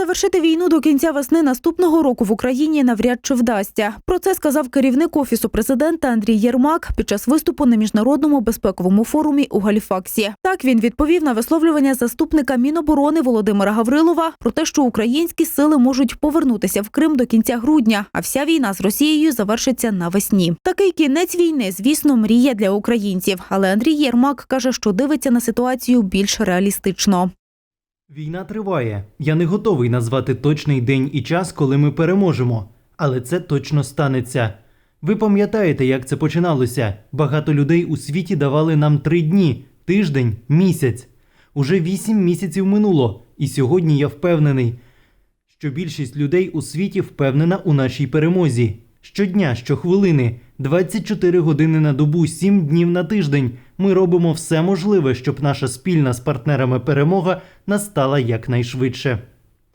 завершити війну до кінця весни наступного року в Україні навряд чи вдасться. Про це сказав керівник офісу президента Андрій Єрмак під час виступу на міжнародному безпековому форумі у Галіфаксі. Так він відповів на висловлювання заступника Міноборони Володимира Гаврилова про те, що українські сили можуть повернутися в Крим до кінця грудня, а вся війна з Росією завершиться навесні. Такий кінець війни, звісно, мрія для українців. Але Андрій Єрмак каже, що дивиться на ситуацію більш реалістично. Війна триває. Я не готовий назвати точний день і час, коли ми переможемо, але це точно станеться. Ви пам'ятаєте, як це починалося? Багато людей у світі давали нам три дні, тиждень, місяць. Уже вісім місяців минуло, і сьогодні я впевнений, що більшість людей у світі впевнена у нашій перемозі. Щодня, щохвилини, 24 години на добу, 7 днів на тиждень. Ми робимо все можливе, щоб наша спільна з партнерами перемога настала якнайшвидше.